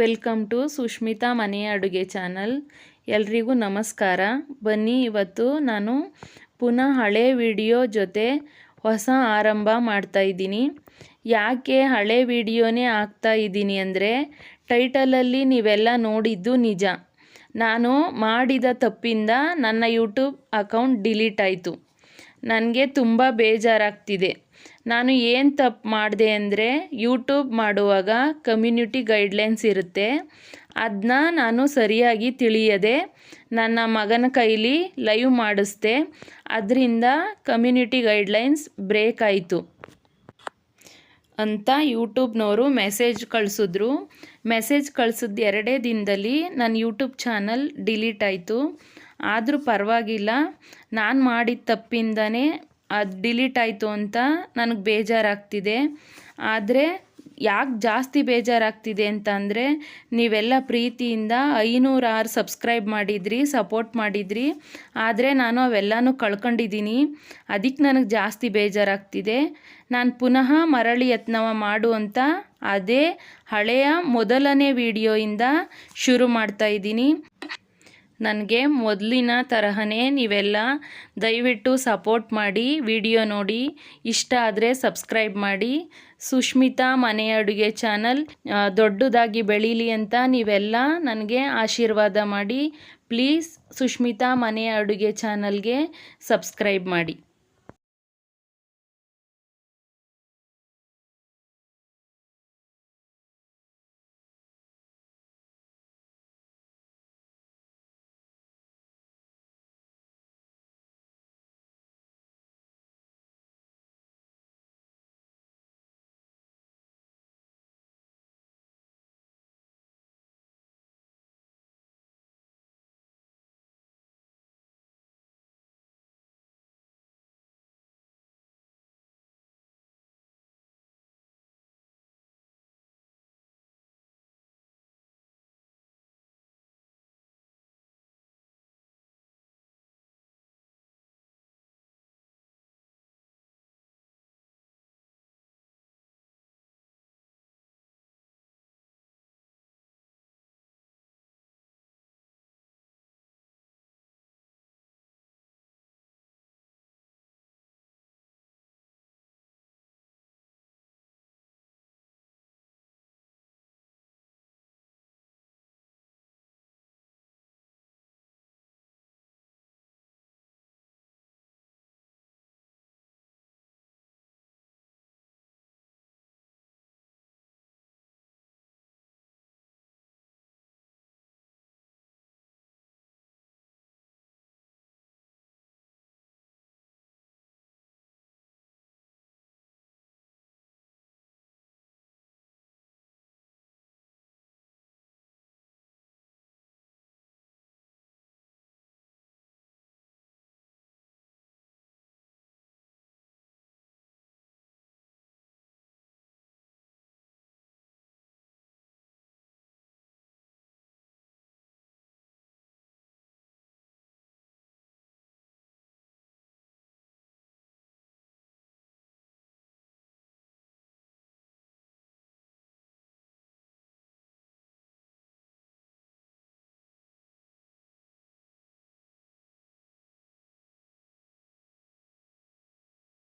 Welcome to Sushmita ಮನೆಯ ಅಡುಗೆ channel. ಎಲ್ರಿಗೂ ನಮಸ್ಕಾರ. ಬನ್ನಿ, ಇವತ್ತು ನಾನು ಪುನಃ ಹಳೆ ವಿಡಿಯೋ ಜೊತೆ ಹೊಸ ಆರಂಭ ಮಾಡ್ತಾ ಇದ್ದೀನಿ. ಯಾಕೆ ಹಳೆ ವಿಡಿಯೋನೇ ಆಗ್ತಾ ಇದ್ದೀನಿ ಅಂದರೆ, ಟೈಟಲಲ್ಲಿ ನೀವೆಲ್ಲ ನೋಡಿದ್ದು ನಿಜ. ನಾನು ಮಾಡಿದ ತಪ್ಪಿಂದ ನನ್ನ ಯೂಟ್ಯೂಬ್ ಅಕೌಂಟ್ ಡಿಲೀಟ್ ಆಯಿತು. ನನಗೆ ತುಂಬ ಬೇಜಾರಾಗ್ತಿದೆ. ನಾನು ಏನು ತಪ್ಪು ಮಾಡಿದೆ ಅಂದರೆ ಯೂಟ್ಯೂಬ್ ಮಾಡುವಾಗ ಕಮ್ಯುನಿಟಿ ಗೈಡ್ಲೈನ್ಸ್ ಇರುತ್ತೆ. ಅದನ್ನ ನಾನು ಸರಿಯಾಗಿ ತಿಳಿಯದೆ ನನ್ನ ಮಗನ ಕೈಲಿ ಲೈವ್ ಮಾಡಿಸ್ದೆ. ಅದರಿಂದ ಕಮ್ಯುನಿಟಿ ಗೈಡ್ಲೈನ್ಸ್ ಬ್ರೇಕ್ ಆಯಿತು. ಅಂತ ಯೂಟ್ಯೂಬ್ನವರು ಮೆಸೇಜ್ ಕಳಿಸಿದ್ರು. ಮೆಸೇಜ್ ಕಳಿಸಿದ ಎರಡೇ ದಿನದಲ್ಲಿ ನನ್ನ ಯೂಟ್ಯೂಬ್ ಚಾನಲ್ ಡಿಲೀಟ್ ಆಯಿತು. ಆದರೂ ಪರವಾಗಿಲ್ಲ. ನಾನು ಮಾಡಿದ ತಪ್ಪಿಂದನೇ ಅದು ಡಿಲೀಟ್ ಆಯಿತು ಅಂತ ನನಗೆ ಬೇಜಾರಾಗ್ತಿದೆ. ಆದರೆ ಯಾಕೆ ಜಾಸ್ತಿ ಬೇಜಾರಾಗ್ತಿದೆ ಅಂತ ಅಂದರೆ ನೀವೆಲ್ಲ ಪ್ರೀತಿಯಿಂದ ಐನೂರಾರು ಸಬ್ಸ್ಕ್ರೈಬ್ ಮಾಡಿದ್ರಿ, ಸಪೋರ್ಟ್ ಮಾಡಿದ್ರಿ. ಆದರೆ ನಾನು ಅವೆಲ್ಲನೂ ಕಳ್ಕೊಂಡಿದ್ದೀನಿ ಅದಕ್ಕೆ ನನಗೆ ಜಾಸ್ತಿ ಬೇಜಾರಾಗ್ತಿದೆ. ನಾನು ಪುನಃ ಮರಳಿ ಯತ್ನವ ಮಾಡು ಅದೇ ಹಳೆಯ ಮೊದಲನೇ ವಿಡಿಯೋಯಿಂದ ಶುರು ಮಾಡ್ತಾ ಇದ್ದೀನಿ. ನನಗೆ ಮೊದಲಿನ ತರಹನೇ ನೀವೆಲ್ಲ ದಯವಿಟ್ಟು ಸಪೋರ್ಟ್ ಮಾಡಿ ವಿಡಿಯೋ ನೋಡಿ. ಇಷ್ಟ ಆದರೆ ಸಬ್ಸ್ಕ್ರೈಬ್ ಮಾಡಿ. ಸುಷ್ಮಿತಾ ಮನೆ ಅಡುಗೆ ಚಾನಲ್ ದೊಡ್ಡದಾಗಿ ಬೆಳೀಲಿ ಅಂತ ನೀವೆಲ್ಲ ನನಗೆ ಆಶೀರ್ವಾದ ಮಾಡಿ. ಪ್ಲೀಸ್ ಸುಷ್ಮಿತಾ ಮನೆ ಅಡುಗೆ ಚಾನಲ್ಗೆ ಸಬ್ಸ್ಕ್ರೈಬ್ ಮಾಡಿ.